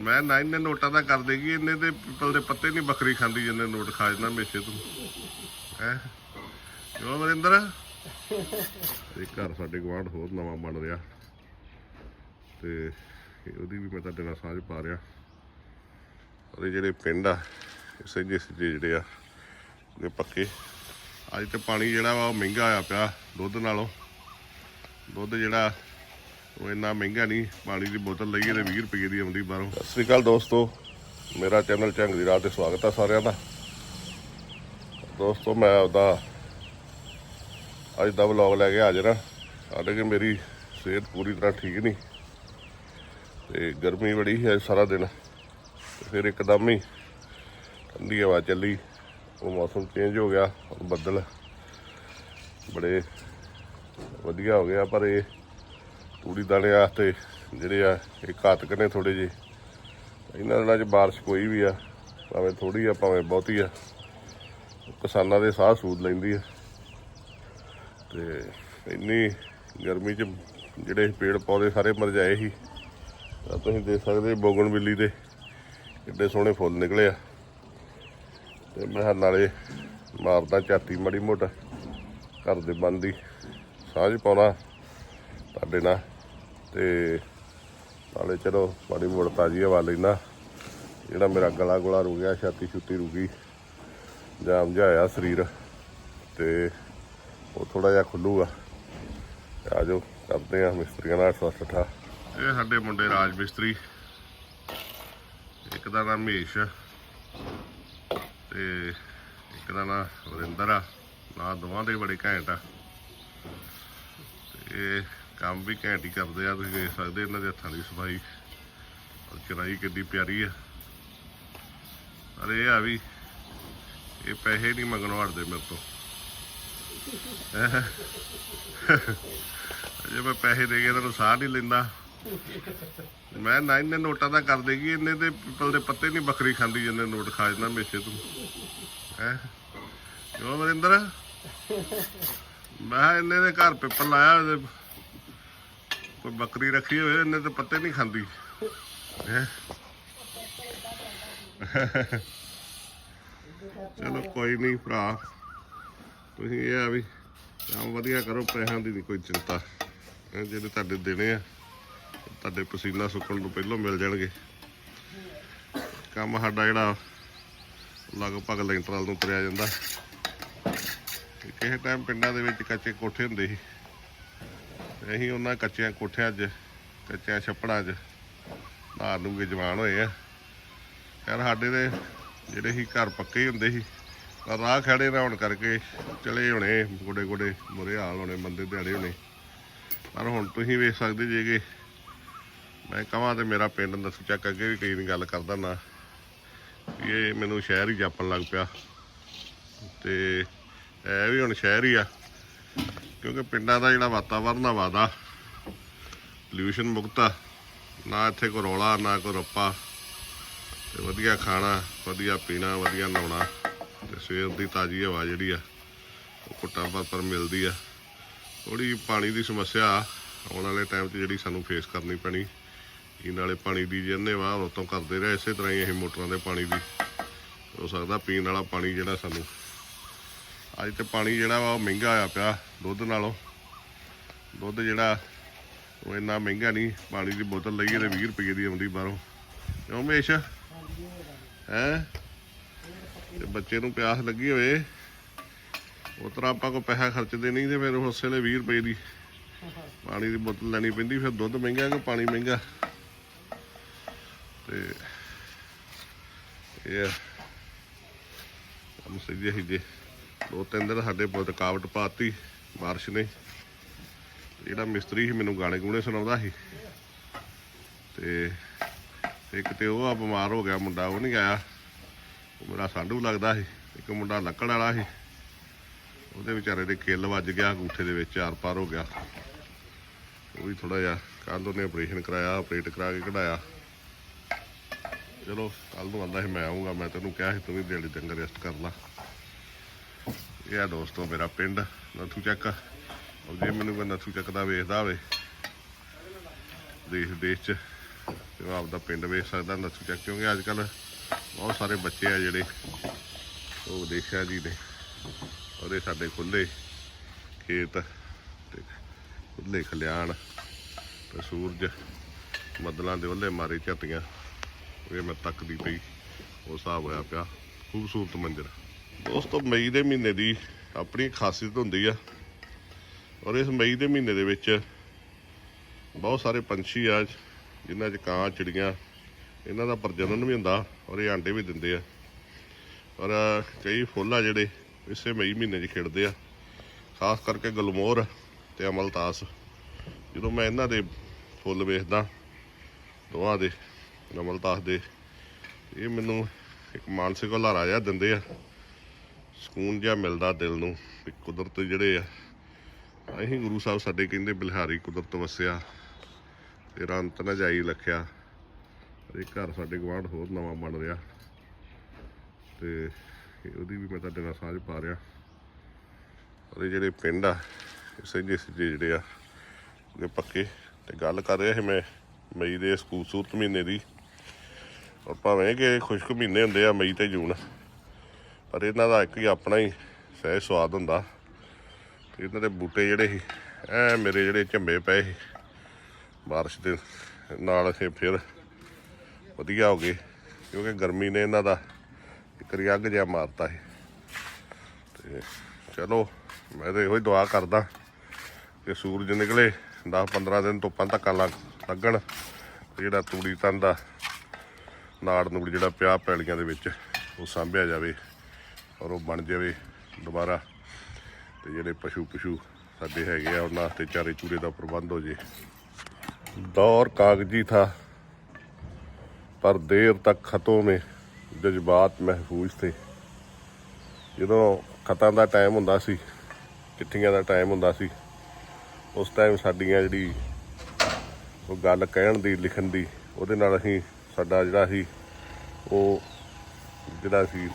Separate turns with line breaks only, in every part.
ਮੈਂ ਨਾ ਇਹਨੇ ਨੋਟਾਂ ਦਾ ਕਰ ਦੇਗੀ ਇਹਨੇ ਤੇ ਪਿੱਪਲ ਦੇ ਪੱਤੇ ਨਹੀਂ ਬੱਕਰੀ ਖਾਂਦੀ ਜਿੰਨੇ ਨੋਟ ਖਾ ਜਾਂਦਾ ਮੇਸ਼ੇ ਤੂੰ। ਹੈ? ਕਿਉਂ ਵਰਿੰਦਰ? ਇਹ ਘਰ ਸਾਡੇ ਗਵਾਂਢ ਹੋਰ ਨਵਾਂ ਬਣ ਰਿਹਾ। ਤੇ ਉਹਦੀ ਵੀ ਮੈਂ ਤੁਹਾਡੇ ਨਾਲ ਸਾਂਝ ਪਾ ਰਿਹਾ। ਉਹਦੇ ਜਿਹੜੇ ਪਿੰਡ ਆ, ਇਹ ਸੱਜੇ ਜਿਹੜੇ ਆ ਇਹ ਪੱਕੇ। ਅੱਜ ਤੇ ਪਾਣੀ ਜਿਹੜਾ ਵਾ ਉਹ ਮਹਿੰਗਾ ਆਇਆ ਪਿਆ ਦੁੱਧ ਨਾਲੋਂ। ਦੁੱਧ ਜਿਹੜਾ ਉਹ ਇੰਨਾ ਮਹਿੰਗਾ ਨਹੀਂ, ਪਾਣੀ ਦੀ ਬੋਤਲ ਲਈਏ ਤੇ 20 ਰੁਪਏ ਦੀ ਆਉਂਦੀ ਬਾਹਰੋਂ। ਸਤਿ ਸ੍ਰੀ ਅਕਾਲ ਦੋਸਤੋ, ਮੇਰਾ ਚੈਨਲ ਝੰਗ ਦੀ ਰਾਤ ਤੇ ਸਵਾਗਤ ਹੈ ਸਾਰਿਆਂ ਦਾ। ਦੋਸਤੋ, ਮੈਂ ਆਪਦਾ ਅੱਜ ਦਾ ਵਲੌਗ ਲੈ ਕੇ ਹਾਜ਼ਰ ਹਾਂ। ਸਾਡੇ ਕਿ ਮੇਰੀ ਸਿਹਤ ਪੂਰੀ ਤਰ੍ਹਾਂ ਠੀਕ ਨਹੀਂ ਤੇ ਗਰਮੀ ਬੜੀ ਹੈ ਸਾਰਾ ਦਿਨ। ਫਿਰ ਇੱਕਦਮ ਹੀ ਠੰਡੀ ਹਵਾ ਚੱਲੀ, ਉਹ ਮੌਸਮ ਚੇਂਜ ਹੋ ਗਿਆ ਬੱਦਲ ਬੜੇ ਵਧੀਆ ਹੋ ਗਿਆ ਪਰ ਇਹ ਤੂੜੀ ਦਾਣੇ ਵਾਸਤੇ ਜਿਹੜੇ ਆ, ਇਹ ਘਾਤਕ ਨੇ ਥੋੜੇ ਜਿਹੇ। ਇਹਨਾਂ ਦਿਨਾਂ 'ਚ ਬਾਰਿਸ਼ ਕੋਈ ਵੀ ਆ, ਭਾਵੇਂ ਥੋੜੀ ਆ, ਭਾਵੇਂ ਬਹੁਤੀ ਆ, ਕਿਸਾਨਾਂ ਦੇ ਸਾਹ ਸੂਦ ਲੈਂਦੀ ਆ। ਤੇ ਇੰਨੀ ਗਰਮੀ 'ਚ ਜਿਹੜੇ ਪੇੜ ਪੌਦੇ ਸਾਰੇ ਮਰਜਾਏ ਸੀ, ਤਾਂ ਤੁਸੀਂ ਦੇਖ ਸਕਦੇ ਬੋਗਨਵਿੱਲੀ ਦੇ ਕਿੱਡੇ ਸੋਹਣੇ ਫੁੱਲ ਨਿਕਲੇ ਆ। ਤੇ ਮੈਂ ਕਿਹਾ ਨਾਲੇ ਮਾਰਦਾ ਝਾਤੀ ਮੜੀ ਮੋਟਾ, ਘਰ ਦੇ ਬੰਦ ਦੀ ਸਾਂਝ ਪਾਉਣਾ ਤੁਹਾਡੇ ਨਾਲ। ਤੇ ਨਾਲੇ ਚਲੋ ਮਾੜੀ ਮੋੜ ਤਾਜੀ ਹਵਾ ਲੈਣਾ ਜਿਹੜਾ ਮੇਰਾ ਗਲਾ ਗੁਲਾ ਰੁ ਗਿਆ, ਛਾਤੀ ਛੁੱਤੀ ਰੁਕੀ ਜਾਮ ਜਾਇਆ ਸਰੀਰ, ਤੇ ਉਹ ਥੋੜਾ ਜਿਹਾ ਖੁੱਲੂਗਾ। ਤੇ ਆ ਜਾਓ ਕਰਦੇ ਆ ਮਿਸਤਰੀਆਂ ਨਾਲ ਸਵਸਥਾ ਇਹ ਸਾਡੇ ਮੁੰਡੇ ਰਾਜ ਮਿਸਤਰੀ। ਇੱਕ ਦਾ ਨਾਮ ਮਹੇਸ਼ ਆ, ਤੇ ਇੱਕ ਦਾ ਨਾਮ ਵਰਿੰਦਰ ਆ। ਨਾ ਦੋਵਾਂ ਦੇ ਬੜੇ ਘੈਂਟ ਆ। ਤੇ ਕੰਮ ਵੀ ਘੈਂਟ ਹੀ ਕਰਦੇ ਆ, ਤੁਸੀਂ ਦੇਖ ਸਕਦੇ ਇਹਨਾਂ ਦੇ ਹੱਥਾਂ ਦੀ ਸਫ਼ਾਈ। ਔਰ ਚਰਾਈ ਕਿੰਨੀ ਪਿਆਰੀ ਆ। ਪਰ ਆ ਵੀ, ਇਹ ਪੈਸੇ ਨਹੀਂ ਮੰਗਣ ਹਟਦੇ ਮੇਰੇ ਤੋਂ। ਜੇ ਮੈਂ ਪੈਸੇ ਦੇ ਕੇ ਇਹਨਾਂ ਨੂੰ ਸਾਹ ਨਹੀਂ ਲੈਂਦਾ, ਮੈਂ ਨਾ ਇਹਨੇ ਨੋਟਾਂ ਦਾ ਕਰ ਦੇਗੀ ਇਹਨੇ ਤੇ ਪਿੱਪਲ ਦੇ ਪੱਤੇ ਨਹੀਂ ਬੱਕਰੀ ਖਾਂਦੀ ਜਿੰਨੇ ਨੋਟ ਖਾ ਜਾਂਦਾ ਮੇਸ਼ੇ ਤੂੰ। ਹੈ? ਕਿਉਂ ਵਰਿੰਦਰ ਮੈਂ ਕਿਹਾ ਇਹਨੇ ਦੇ ਘਰ ਪਿੱਪਲ ਲਾਇਆ ਕੋਈ ਬੱਕਰੀ ਰੱਖੀ ਹੋਏ ਇਹਨੇ ਤਾਂ ਪੱਤੇ ਨਹੀਂ ਖਾਂਦੀ। ਹੈਂ। ਚਲੋ ਕੋਈ ਨਹੀਂ ਭਰਾ, ਤੁਸੀਂ ਇਹ ਆ ਵੀ ਕੰਮ ਵਧੀਆ ਕਰੋ, ਪੈਸਿਆਂ ਦੀ ਨਹੀਂ ਕੋਈ ਚਿੰਤਾ। ਜਿਹੜੇ ਤੁਹਾਡੇ ਦੇਣੇ ਆ, ਤੁਹਾਡੇ ਪਸੀਨਾ ਸੁੱਕਣ ਤੋਂ ਪਹਿਲਾਂ ਮਿਲ ਜਾਣਗੇ। ਕੰਮ ਸਾਡਾ ਜਿਹੜਾ ਲਗਭਗ ਲੈਂਟਰਲ ਨੂੰ ਤੁਰਿਆ ਜਾਂਦਾ। ਕਿਸੇ ਟਾਈਮ ਪਿੰਡਾਂ ਦੇ ਵਿੱਚ ਕੱਚੇ ਕੋਠੇ ਹੁੰਦੇ ਸੀ। ਅਸੀਂ ਉਹਨਾਂ ਕੱਚਿਆਂ ਕੋਠਿਆਂ 'ਚ, ਕੱਚਿਆਂ ਛੱਪੜਾਂ 'ਚ ਨਹਾ ਨੂੰ ਕੇ ਜਵਾਨ ਹੋਏ ਆ। ਯਾਰ ਸਾਡੇ ਦੇ ਜਿਹੜੇ ਸੀ ਘਰ ਪੱਕੇ ਹੀ ਹੁੰਦੇ ਸੀ ਪਰ ਰਾਹ ਖੜੇ ਨਾ ਹੋਣ ਕਰਕੇ ਚਲੇ ਹੋਣੇ ਗੋਡੇ ਗੋਡੇ ਮੁਰੇ ਹਾਲ ਹੋਣੇ ਬੰਦੇ ਦਿਹਾੜੇ ਹੋਣੇ। ਪਰ ਹੁਣ ਤੁਸੀਂ ਵੇਖ ਸਕਦੇ ਜੇ ਕਿ ਮੈਂ ਕਹਾਂ ਤੇ ਮੇਰਾ ਪਿੰਡ ਨਸੂ ਚੱਕ ਅੱਗੇ ਵੀ ਕਈ ਨਹੀਂ ਗੱਲ ਕਰਦਾ ਨਾ ਵੀ ਇਹ ਮੈਨੂੰ ਸ਼ਹਿਰ ਹੀ ਜਾਪਣ ਲੱਗ ਪਿਆ। ਤੇ ਇਹ ਵੀ ਹੁਣ ਸ਼ਹਿਰ ਹੀ ਆ। ਕਿਉਂਕਿ ਪਿੰਡਾਂ ਦਾ ਜਿਹੜਾ ਵਾਤਾਵਰਨ ਆ ਵਾਦਾ ਪੋਲਿਊਸ਼ਨ ਮੁਕਤ ਆ, ਨਾ ਇੱਥੇ ਕੋਈ ਰੌਲਾ, ਨਾ ਕੋਈ ਰੱਪਾ, ਤੇ ਵਧੀਆ ਖਾਣਾ, ਵਧੀਆ ਪੀਣਾ, ਵਧੀਆ ਨਹਾਉਣਾ, ਤੇ ਸਵੇਰ ਦੀ ਤਾਜ਼ੀ ਹਵਾ ਜਿਹੜੀ ਆ, ਉਹ ਕੁੱਟਾਂ ਪਰ ਪਰ ਮਿਲਦੀ ਆ। ਥੋੜੀ ਪਾਣੀ ਦੀ ਸਮੱਸਿਆ ਆਉਣ ਵਾਲੇ ਟਾਈਮ 'ਚ ਜਿਹੜੀ ਸਾਨੂੰ ਫੇਸ ਕਰਨੀ ਪੈਣੀ, ਇਹ ਨਾਲੇ ਪਾਣੀ ਦੀ ਜਿੰਨੇ ਵਾਹ ਉਤੋਂ ਕਰਦੇ ਰਹੇ, ਇਸੇ ਤਰ੍ਹਾਂ ਹੀ ਅਸੀਂ ਮੋਟਰਾਂ ਦੇ ਪਾਣੀ ਦੀ, ਹੋ ਸਕਦਾ ਪੀਣ ਵਾਲਾ ਪਾਣੀ ਜਿਹੜਾ ਸਾਨੂੰ ਅੱਜ ਤੇ ਪਾਣੀ ਜਿਹੜਾ ਵਾ ਉਹ ਮਹਿੰਗਾ ਆਇਆ ਪਿਆ ਦੁੱਧ ਨਾਲੋਂ। ਦੁੱਧ ਜਿਹੜਾ ਉਹ ਇੰਨਾ ਮਹਿੰਗਾ ਨਹੀਂ, ਪਾਣੀ ਦੀ ਬੋਤਲ ਲਈਏ ਤੇ 20 ਰੁਪਏ ਦੀ ਆਉਂਦੀ ਬਾਹਰੋਂ। ਕਿਉਂ ਮੇਸ਼ ਹੈ? ਤੇ ਬੱਚੇ ਨੂੰ ਪਿਆਸ ਲੱਗੀ ਹੋਵੇ। ਉਹ ਤਰ੍ਹਾਂ ਆਪਾਂ ਕੋ ਪੈਸਾ ਖਰਚਦੇ ਨਹੀਂ ਤੇ ਫਿਰ ਉਸੇ ਵੇਲੇ 20 ਰੁਪਏ ਦੀ ਪਾਣੀ ਦੀ ਬੋਤਲ ਲੈਣੀ ਪੈਂਦੀ, ਫਿਰ ਦੁੱਧ ਮਹਿੰਗਾ ਕਿ ਪਾਣੀ ਮਹਿੰਗਾ? ਤੇ ਇਹ ਆ। ਕੰਮ ਸਹੀ ਹੈ ਜੇ। ਦੋ ਤਿੰਨ ਦਿਨ ਸਾਡੇ ਬਹੁਤ ਰੁਕਾਵਟ ਪਾਤੀ, ਬਾਰਿਸ਼ ਨੇ। ਜਿਹੜਾ ਮਿਸਤਰੀ ਸੀ ਮੈਨੂੰ ਗਾਣੇ ਗੂਣੇ ਸੁਣਾਉਂਦਾ ਸੀ। ਤੇ ਇੱਕ ਤੇ ਉਹ ਆ ਬਿਮਾਰ ਹੋ ਗਿਆ, ਮੁੰਡਾ ਉਹ ਨਹੀਂ ਆਇਆ। ਉਹ ਮੇਰਾ ਸਾਂਢੂ ਲੱਗਦਾ ਸੀ। ਇੱਕ ਮੁੰਡਾ ਲੱਕੜ ਵਾਲਾ ਸੀ। ਉਹਦੇ ਵਿਚਾਰੇ ਦੇ ਕਿੱਲ ਵੱਜ ਗਿਆ, ਅੰਗੂਠੇ ਦੇ ਵਿੱਚ ਚਾਰ ਪਾਰ ਹੋ ਗਿਆ। ਉਹ ਵੀ ਥੋੜਾ ਜਿਹਾ ਕੱਲ ਉਹਨੇ ਆਪਰੇਸ਼ਨ ਕਰਾਇਆ ਆਪਰੇਟ ਕਰਾ ਕੇ ਕਢਾਇਆ। ਚਲੋ ਕੱਲ ਨੂੰ ਆਂਦਾ ਸੀ, ਮੈਂ ਆਉਂਗਾ ਮੈਂ ਤੈਨੂੰ ਕਿਹਾ ਸੀ, ਤੂੰ ਵੀ ਦਿਹਾੜੀ ਡੰਗਰ ਰੈਸਟ ਕਰ ਲਾ। ਇਹ ਆ ਦੋਸਤੋ ਮੇਰਾ ਪਿੰਡ, ਨਥੂ ਚੱਕ। ਔਰ ਜੇ ਮੈਨੂੰ ਕੋਈ ਨਥੂ ਚੱਕ ਦਾ ਵੇਖਦਾ ਹੋਵੇ, ਦੇਸ਼ ਦੇਸ਼ ਚ, ਤੇ ਉਹ ਆਪਦਾ ਪਿੰਡ ਵੇਖ ਸਕਦਾ ਨਸਲ ਚੱਕ, ਕਿਉਂਕਿ ਅੱਜ ਕੱਲ ਬਹੁਤ ਸਾਰੇ ਬੱਚੇ ਆ ਜਿਹੜੇ, ਉਹ ਵਿਦੇਸ਼ਾਂ ਦੀ ਨੇ। ਔਰ ਇਹ ਸਾਡੇ ਖੁੱਲੇ ਖੇਤ ਤੇ ਖੁੱਲੇ ਖਲਿਆਣ ਤੇ ਸੂਰਜ ਬੱਦਲਾਂ ਦੇ ਵੱਲੇ ਮਾਰੇ ਝੱਟੀਆਂ ਇਹ ਮੈਂ ਤੱਕਦੀ ਪਈ, ਉਹ ਹਿਸਾਬ ਹੋਇਆ ਪਿਆ। ਖੂਬਸੂਰਤ ਮੰਜ਼ਰ ਦੋਸਤੋ, ਮਈ ਦੇ ਮਹੀਨੇ ਦੀ ਆਪਣੀ ਖਾਸੀਅਤ ਹੁੰਦੀ ਆ। ਔਰ ਇਸ ਮਈ ਦੇ ਮਹੀਨੇ ਦੇ ਵਿੱਚ ਬਹੁਤ ਸਾਰੇ ਪੰਛੀ ਆ, ਜਿਨ੍ਹਾਂ 'ਚ ਕਾਂ, ਚਿੜੀਆਂ, ਇਹਨਾਂ ਦਾ ਪ੍ਰਜਨਨ ਵੀ ਹੁੰਦਾ ਔਰ ਇਹ ਆਂਡੇ ਵੀ ਦਿੰਦੇ ਆ। ਔਰ ਕਈ ਫੁੱਲ ਆ ਜਿਹੜੇ ਇਸੇ ਮਈ ਮਹੀਨੇ 'ਚ ਖਿੜਦੇ ਆ। ਖਾਸ ਕਰਕੇ ਗਲਮੋਰ ਤੇ ਅਮਲਤਾਸ। ਜਦੋਂ ਮੈਂ ਇਹਨਾਂ ਦੇ ਫੁੱਲ ਵੇਖਦਾ ਦੋਹਾਂ ਦੇ, ਅਮਲਤਾਸ ਦੇ, ਇਹ ਮੈਨੂੰ ਇੱਕ ਮਾਨਸਿਕ ਹੁਲਾਰਾ ਜਿਹਾ ਦਿੰਦੇ ਆ। ਸਕੂਨ ਜਿਹਾ ਮਿਲਦਾ ਦਿਲ ਨੂੰ ਵੀ ਕੁਦਰਤ ਜਿਹੜੇ ਆ ਅਸੀਂ ਗੁਰੂ ਸਾਹਿਬ ਸਾਡੇ ਕਹਿੰਦੇ ਬਿਲਹਾਰੀ ਕੁਦਰਤ ਵਸਿਆ, ਤੇਰਾ ਅੰਤ ਨਾ ਜਾਈ ਲਖਿਆ। ਇਹ ਘਰ ਸਾਡੇ ਗਵਾਂਢ ਹੋਰ ਨਵਾਂ ਬਣ ਰਿਹਾ। ਤੇ ਉਹਦੀ ਵੀ ਮੈਂ ਤੁਹਾਡੇ ਨਾਲ ਸਾਂਝ ਪਾ ਰਿਹਾ। ਔਰ ਇਹ ਜਿਹੜੇ ਪਿੰਡ ਆ, ਇਹ ਸਹਿਜੇ ਜਿਹੜੇ ਆ ਇਹ ਪੱਕੇ। ਤੇ ਗੱਲ ਕਰ ਰਿਹਾ ਸੀ ਮੈਂ ਮਈ ਦੇ ਇਸ ਖੂਬਸੂਰਤ ਮਹੀਨੇ ਦੀ। ਔਰ ਭਾਵੇਂ ਕਿ ਖੁਸ਼ਕ ਮਹੀਨੇ ਹੁੰਦੇ ਆ, ਮਈ ਤੇ ਜੂਨ। ਪਰ ਇਹਨਾਂ ਦਾ ਇੱਕ ਹੀ ਆਪਣਾ ਹੀ ਸਹਿਜ ਸਵਾਦ ਹੁੰਦਾ। ਤੇ ਇਹਨਾਂ ਦੇ ਬੂਟੇ ਜਿਹੜੇ ਸੀ, ਐ ਮੇਰੇ ਜਿਹੜੇ ਝੰਬੇ ਪਏ ਸੀ। ਬਾਰਿਸ਼ ਦੇ ਨਾਲ ਇਹ ਫਿਰ ਵਧੀਆ ਹੋ ਗਏ, ਕਿਉਂਕਿ ਗਰਮੀ ਨੇ ਇਹਨਾਂ ਦਾ ਇੱਕ ਵਾਰੀ ਅੱਗ ਜਿਹਾ ਮਾਰਤਾ ਸੀ। ਤੇ ਚਲੋ, ਮੈਂ ਤਾਂ ਇਹੋ ਹੀ ਦੁਆ ਕਰਦਾ ਕਿ ਸੂਰਜ ਨਿਕਲੇ 10 15 ਦਿਨ ਧੁੱਪਾਂ ਧੱਕਾਂ ਲੱਗ, ਲੱਗਣ। ਤੇ ਜਿਹੜਾ ਤੂੜੀ ਤਨ ਦਾ ਨਾੜ ਨੂੜ ਜਿਹੜਾ ਪਿਆ ਪੈਲੀਆਂ ਦੇ ਵਿੱਚ, ਉਹ ਸਾਂਭਿਆ ਜਾਵੇ। ਔਰ ਉਹ ਬਣ ਜਾਵੇ ਦੁਬਾਰਾ। ਤੇ ਜਿਹੜੇ ਪਸ਼ੂ ਪਸ਼ੂ ਸਾਡੇ ਹੈਗੇ ਆ, ਉਹਨਾਂ ਵਾਸਤੇ ਚਾਰੇ ਚੂਰੇ ਦਾ ਪ੍ਰਬੰਧ ਹੋ ਜੇ। ਦੌਰ ਕਾਗਜ਼ੀ ਥਾ, ਪਰ ਦੇਰ ਤੱਕ ਖਤੋਂ ਮੇ ਜਜ਼ਬਾਤ ਮਹਿਫੂਜ਼ ਥੇ। ਜਦੋਂ ਖਤਾਂ ਦਾ ਟਾਈਮ ਹੁੰਦਾ ਸੀ, ਚਿੱਠੀਆਂ ਦਾ ਟਾਈਮ ਹੁੰਦਾ ਸੀ, ਉਸ ਟਾਈਮ ਸਾਡੀਆਂ ਜਿਹੜੀ ਉਹ ਗੱਲ ਕਹਿਣ ਦੀ, ਲਿਖਣ ਦੀ, ਉਹਦੇ ਨਾਲ ਅਸੀਂ ਸਾਡਾ ਜਿਹੜਾ ਸੀ, ਉਹ ਜਿਹੜਾ ਸੀ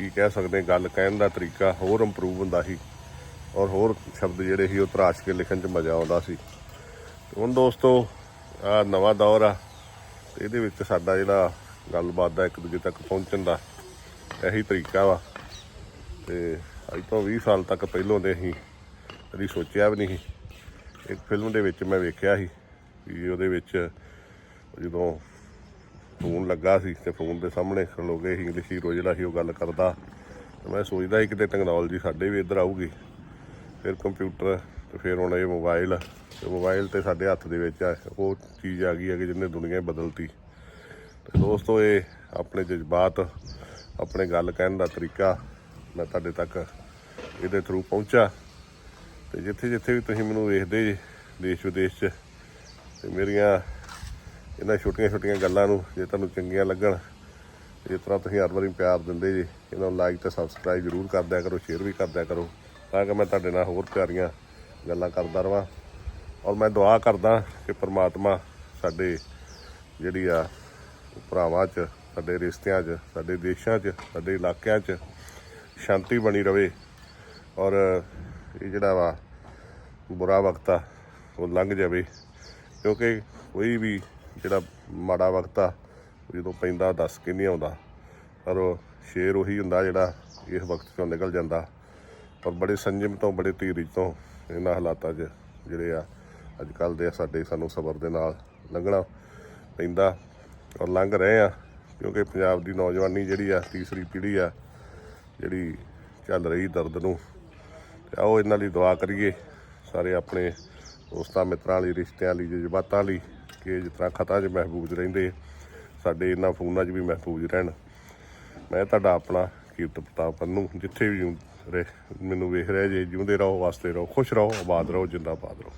ਕੀ ਕਹਿ ਸਕਦੇ ਗੱਲ ਕਹਿਣ ਦਾ ਤਰੀਕਾ ਹੋਰ ਇੰਪਰੂਵ ਹੁੰਦਾ ਸੀ ਔਰ ਹੋਰ ਸ਼ਬਦ ਜਿਹੜੇ ਸੀ ਉਹ ਤਰਾਸ਼ ਕੇ ਲਿਖਣ 'ਚ ਮਜ਼ਾ ਆਉਂਦਾ ਸੀ ਹੁਣ ਦੋਸਤੋ, ਆ ਨਵਾਂ ਦੌਰ ਆ ਤੇ ਇਹਦੇ ਵਿੱਚ ਸਾਡਾ ਜਿਹੜਾ ਗੱਲਬਾਤ ਦਾ ਇੱਕ ਦੂਜੇ ਤੱਕ ਪਹੁੰਚਣ ਦਾ ਇਹੀ ਤਰੀਕਾ ਵਾ ਤੇ ਅੱਜ ਤੋਂ 20 ਸਾਲ ਤੱਕ ਪਹਿਲੋਂ ਦੇ ਅਸੀਂ ਕਦੀ ਸੋਚਿਆ ਵੀ ਨਹੀਂ ਸੀ। ਇੱਕ ਫਿਲਮ ਦੇ ਵਿੱਚ ਮੈਂ ਵੇਖਿਆ ਸੀ ਵੀ ਉਹਦੇ ਵਿੱਚ ਜਦੋਂ ਫੋਨ ਲੱਗਾ ਸੀ ਤੇ ਫੋਨ ਦੇ ਸਾਹਮਣੇ ਖਲੋ ਕੇ ਇੰਗਲਿਸ਼ ਹੀਰੋ ਜਿਹੜਾ ਸੀ ਉਹ ਗੱਲ ਕਰਦਾ। ਤੇ ਮੈਂ ਸੋਚਦਾ ਸੀ ਕਿਤੇ ਟੈਕਨੋਲੋਜੀ ਸਾਡੇ ਵੀ ਇੱਧਰ ਆਊਗੀ। ਫਿਰ ਕੰਪਿਊਟਰ ਤੇ ਫਿਰ ਹੁਣ ਇਹ ਮੋਬਾਈਲ ਤੇ ਮੋਬਾਈਲ ਤੇ ਸਾਡੇ ਹੱਥ ਦੇ ਵਿੱਚ ਆ, ਉਹ ਚੀਜ਼ ਆ ਗਈ ਹੈ ਕਿ ਜਿਹਨੇ ਦੁਨੀਆ ਬਦਲਤੀ। ਤੇ ਦੋਸਤੋ, ਇਹ ਆਪਣੇ ਜਜ਼ਬਾਤ, ਆਪਣੇ ਗੱਲ ਕਹਿਣ ਦਾ ਤਰੀਕਾ ਮੈਂ ਤੁਹਾਡੇ ਤੱਕ ਇਹਦੇ ਥਰੂ ਪਹੁੰਚਾ। ਤੇ ਜਿੱਥੇ ਜਿੱਥੇ ਵੀ ਤੁਸੀਂ ਮੈਨੂੰ ਵੇਖਦੇ ਜੇ ਦੇਸ਼ ਵਿਦੇਸ਼ 'ਚ, ਤੇ ਮੇਰੀਆਂ ਇਹਨਾਂ ਛੋਟੀਆਂ ਛੋਟੀਆਂ ਗੱਲਾਂ ਨੂੰ ਜੇ ਤੁਹਾਨੂੰ ਚੰਗੀਆਂ ਲੱਗਣ, ਜਿਸ ਤਰ੍ਹਾਂ ਤੁਸੀਂ ਹਰ ਵਾਰੀ ਪਿਆਰ ਦਿੰਦੇ ਜੀ, ਇਹਨਾਂ ਨੂੰ ਲਾਈਕ ਤੇ ਸਬਸਕ੍ਰਾਈਬ ਜ਼ਰੂਰ ਕਰ ਦਿਆ ਕਰੋ ਸ਼ੇਅਰ ਵੀ ਕਰ ਦਿਆ ਕਰੋ, ਤਾਂ ਕਿ ਮੈਂ ਤੁਹਾਡੇ ਨਾਲ ਹੋਰ ਪਿਆਰੀਆਂ ਗੱਲਾਂ ਕਰਦਾ ਰਵਾਂ। ਔਰ ਮੈਂ ਦੁਆ ਕਰਦਾ ਕਿ ਪ੍ਰਮਾਤਮਾ ਸਾਡੇ ਜਿਹੜੀ ਆ ਭਰਾਵਾਂ 'ਚ, ਸਾਡੇ ਰਿਸ਼ਤਿਆਂ 'ਚ, ਸਾਡੇ ਦੇਸ਼ਾਂ 'ਚ, ਸਾਡੇ ਇਲਾਕਿਆਂ 'ਚ ਸ਼ਾਂਤੀ ਬਣੀ ਰਵੇ। ਔਰ ਇਹ ਜਿਹੜਾ ਵਾ ਬੁਰਾ ਵਕਤ ਆ, ਉਹ ਲੰਘ ਜਾਵੇ, ਕਿਉਂਕਿ ਕੋਈ ਵੀ ਜਿਹੜਾ ਮਾੜਾ ਵਕਤ ਆ, ਉਹ ਜਦੋਂ ਪੈਂਦਾ ਦੱਸ ਕੇ ਨਹੀਂ ਆਉਂਦਾ। ਪਰ ਉਹ ਸ਼ੇਰ ਉਹੀ ਹੁੰਦਾ ਜਿਹੜਾ ਇਸ ਵਕਤ ਚੋਂ ਨਿਕਲ ਜਾਂਦਾ। ਪਰ ਬੜੇ ਸੰਜਮ ਤੋਂ, ਬੜੇ ਧੀਰਜ ਤੋਂ ਇਹਨਾਂ ਹਾਲਾਤਾਂ 'ਚ ਜਿਹੜੇ ਆ ਅੱਜ ਕੱਲ ਦੇ ਸਾਡੇ ਸਾਨੂੰ ਸਬਰ ਦੇ ਨਾਲ ਲੰਘਣਾ ਪੈਂਦਾ ਔਰ ਲੰਘ ਰਹੇ ਆ। ਕਿਉਂਕਿ ਪੰਜਾਬ ਦੀ ਨੌਜਵਾਨੀ ਜਿਹੜੀ ਆ, ਤੀਸਰੀ ਪੀੜ੍ਹੀ ਆ, ਜਿਹੜੀ ਚੱਲ ਰਹੀ ਦਰਦ ਨੂੰ। ਤੇ ਆਓ ਇਹਨਾਂ ਲਈ ਦੁਆ ਕਰੀਏ, ਸਾਰੇ ਆਪਣੇ ਦੋਸਤਾਂ, ਮਿੱਤਰਾਂ ਲਈ, ਰਿਸ਼ਤਿਆਂ ਲਈ, ਜਜ਼ਬਾਤਾਂ ਲਈ। ਕਿ ਜਿਸ ਤਰ੍ਹਾਂ ਖਤਾਂ 'ਚ ਮਹਿਬੂਬ ਰਹਿੰਦੇ ਸਾਡੇ ਇਹਨਾਂ ਫੋਨਾਂ 'ਚ ਵੀ ਮਹਿਫੂਜ਼ ਰਹਿਣ। ਮੈਂ ਤੁਹਾਡਾ ਆਪਣਾ ਕੀਰਤ ਪ੍ਰਤਾਪ ਪੰਨੂ, ਜਿੱਥੇ ਵੀ ਰਹਿ- ਮੈਨੂੰ ਵੇਖ ਰਿਹਾ, ਜੇ ਜਿਉਂਦੇ ਰਹੋ, ਵਾਸਤੇ ਰਹੋ, ਖੁਸ਼ ਰਹੋ, ਆਬਾਦ ਰਹੋ, ਜਿੰਦਾਬਾਦ ਰਹੋ।